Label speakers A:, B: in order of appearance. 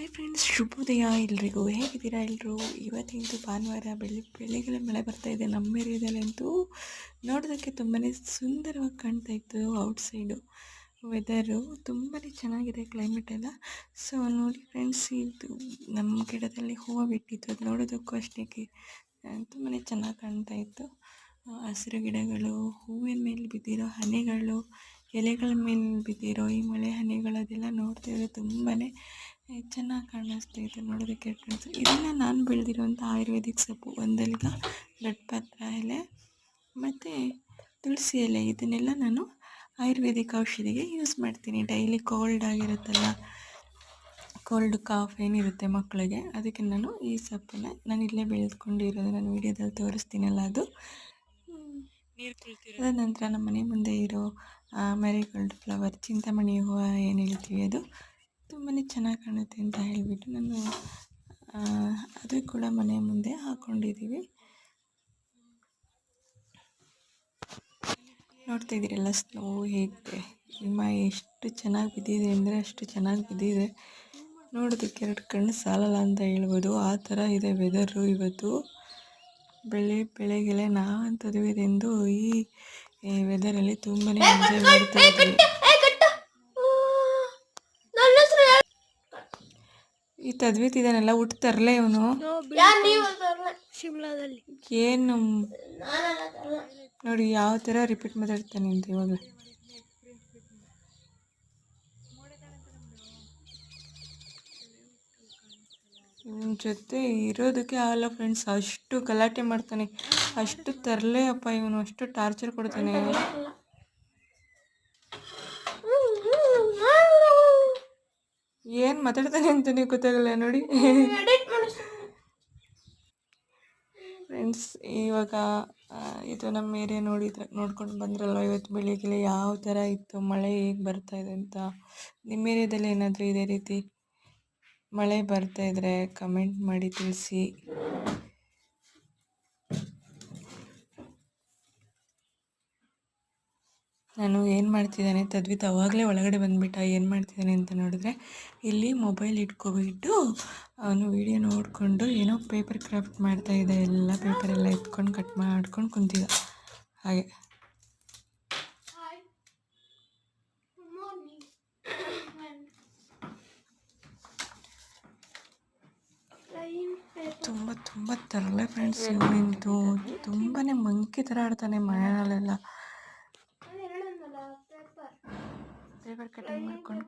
A: Hi friends ಶುಭೋದಯ ಎಲ್ರಿಗೂ ಹೇಗಿದ್ದೀರಾ ಎಲ್ಲರೂ ಇವತ್ತಿಂದು ಭಾನುವಾರ ಬೆಳಿ ಬೆಳಿಗ್ಗೆ ಮಳೆ ಬರ್ತಾ ಇದೆ ನಮ್ಮ ಏರಿಯಾದಲ್ಲಂತೂ ನೋಡೋದಕ್ಕೆ ತುಂಬಾ ಸುಂದರವಾಗಿ ಕಾಣ್ತಾ ಇತ್ತು ಔಟ್ಸೈಡು ವೆದರು ತುಂಬಾ ಚೆನ್ನಾಗಿದೆ ಕ್ಲೈಮೇಟ್ ಎಲ್ಲ. ಸೊ ನೋಡಿ ಫ್ರೆಂಡ್ಸ್ ಇದು ನಮ್ಮ ಗಿಡದಲ್ಲಿ ಹೂವು ಬಿಟ್ಟಿತ್ತು, ಅದು ನೋಡೋದಕ್ಕೂ ಅಷ್ಟೇ ತುಂಬಾ ಚೆನ್ನಾಗಿ ಕಾಣ್ತಾ ಇತ್ತು. ಹಸಿರು ಗಿಡಗಳು, ಹೂವಿನ ಮೇಲೆ ಬಿದ್ದಿರೋ ಹನಿಗಳು, ಎಲೆಗಳ ಮೇಲೆ ಬಿದ್ದಿರೋ ಈ ಮಳೆ ಹನಿಗಳು ಅದೆಲ್ಲ ನೋಡ್ತಾ ಇದ್ರೆ ತುಂಬಾ ಚೆನ್ನಾಗಿ ಕಾಣಿಸ್ತಾ ಇದೆ ನೋಡೋದಕ್ಕೆ ಫ್ರೆಂಡ್ಸ್ ಇದೆಲ್ಲ ನಾನು ಬೆಳೆದಿರುವಂಥ ಆಯುರ್ವೇದಿಕ್ ಸೊಪ್ಪು ಒಂದಲ್ಗ ಲಡ್ ಪಾತ್ರ ಎಲೆ ಮತ್ತು ತುಳಸಿ ಎಲೆ ಇದನ್ನೆಲ್ಲ ನಾನು ಆಯುರ್ವೇದಿಕ್ ಔಷಧಿಗೆ ಯೂಸ್ ಮಾಡ್ತೀನಿ. ಡೈಲಿ ಕೋಲ್ಡ್ ಆಗಿರುತ್ತಲ್ಲ ಕೋಲ್ಡ್ ಕಾಫ್ ಏನಿರುತ್ತೆ ಮಕ್ಕಳಿಗೆ ಅದಕ್ಕೆ ನಾನು ಈ ಸೊಪ್ಪನ್ನು ನಾನು ಇಲ್ಲೇ ಬೆಳೆದುಕೊಂಡಿರೋದು ನಾನು ವೀಡಿಯೋದಲ್ಲಿ ತೋರಿಸ್ತೀನಲ್ಲ ಅದು. ಅದ ನಂತರ ನಮ್ಮ ಮನೆ ಮುಂದೆ ಇರೋ ಮ್ಯಾರಿಗೋಲ್ಡ್ ಫ್ಲವರ್ ಚಿಂತಾಮಣಿ ಹೂವು ಏನು ಹೇಳ್ತೀವಿ ಅದು ತುಂಬಾ ಚೆನ್ನಾಗಿ ಕಾಣುತ್ತೆ ಅಂತ ಹೇಳಿಬಿಟ್ಟು ನಾನು ಅದು ಕೂಡ ಮನೆ ಮುಂದೆ ಹಾಕ್ಕೊಂಡಿದ್ದೀವಿ ನೋಡ್ತಾ ಇದ್ದೀರಲ್ಲ ಸ್ನೋ ಹೇಗಿದೆ ಹಿಮ ಎಷ್ಟು ಚೆನ್ನಾಗಿ ಬಿದ್ದಿದೆ ಅಂದರೆ ಅಷ್ಟು ಚೆನ್ನಾಗಿ ಬಿದ್ದಿದೆ. ನೋಡೋದಕ್ಕೆ ಎರಡು ಕಣ್ಣು ಸಾಲಲ್ಲ ಅಂತ ಹೇಳ್ಬೋದು. ಆ ಥರ ಇದೆ ವೆದರು ಇವತ್ತು. ಬೆಳೆ ಬೆಳೆಗೆಲೆ ಇದೆ ಇದೆಂದು ಈ ವೆದರಲ್ಲಿ ತುಂಬಾ ಎಂಜಾಯ್ ಮಾಡ್ತಾ ಇದ್ವಿ ಈ ತದ್ವಿತ್ ಇದನ್ನೆಲ್ಲ ಹುಟ್ಟು ತರಲೇ ಇವನು.
B: ಶಿಮ್ಲಾದಲ್ಲಿ.
A: ಏನು? ನೋಡಿ ಯಾವ ಥರ ರಿಪೀಟ್ ಮಾತಾಡ್ತಾನೆ ಅಂತ ಇವಾಗ. ಇವನ ಜೊತೆ ಇರೋದಕ್ಕೆ ಆಗಲ್ಲ ಫ್ರೆಂಡ್ಸ್ ಅಷ್ಟು ಗಲಾಟೆ ಮಾಡ್ತಾನೆ. ಅಷ್ಟು ತರಲೇ ಅಪ್ಪ ಇವನು. ಅಷ್ಟು ಟಾರ್ಚರ್ ಕೊಡ್ತಾನೆ. ಏನು ಮಾತಾಡ್ತಾನೆ ನೀವು ಗೊತ್ತಾಗಲ್ಲ ನೋಡಿ ಫ್ರೆಂಡ್ಸ್ ಇವಾಗ ಇದು ನಮ್ಮ ಏರಿಯಾ ನೋಡಿದ್ರೆ ನೋಡ್ಕೊಂಡು ಬಂದ್ರಲ್ವ ಇವತ್ತು ಬೆಳಿಗ್ಗೆ ಯಾವ ಥರ ಇತ್ತು? ಮಳೆ ಹೇಗೆ ಬರ್ತಾ ಇದೆ ಅಂತ? ನಿಮ್ಮ ಏರಿಯಾದಲ್ಲಿ ಏನಾದರೂ ಇದೇ ರೀತಿ ಮಳೆ ಬರ್ತಾ ಇದ್ರೆ ಕಮೆಂಟ್ ಮಾಡಿ ತಿಳಿಸಿ. ನಾನು ಏನು ಮಾಡ್ತಿದ್ದಾನೆ, ತದ್ವಿತ್ ಅವಾಗಲೇ ಒಳಗಡೆ ಬಂದುಬಿಟ್ಟ ಏನು ಮಾಡ್ತಿದ್ದಾನೆ ಅಂತ ನೋಡಿದ್ರೆ, ಇಲ್ಲಿ ಮೊಬೈಲ್ ಇಟ್ಕೊಬಿಟ್ಟು ಅವನು ವಿಡಿಯೋ ನೋಡಿಕೊಂಡು ಏನೋ ಪೇಪರ್ ಕ್ರಾಫ್ಟ್ ಮಾಡ್ತಾ ಇದೆ, ಎಲ್ಲ ಪೇಪರ್ ಎಲ್ಲ ಎತ್ಕೊಂಡು ಕಟ್ ಮಾಡ್ಕೊಂಡು ಕುಂತಿದ್ದ. ಹಾಗೆ. ತುಂಬ ತುಂಬ ತರಲೆ ಫ್ರೆಂಡ್ಸ್ ಇವನಿಂದು ತುಂಬಾ ಮಂಕಿ ಥರ ಆಡ್ತಾನೆ ಮನೆಯಲ್ಲೆಲ್ಲ. albergaría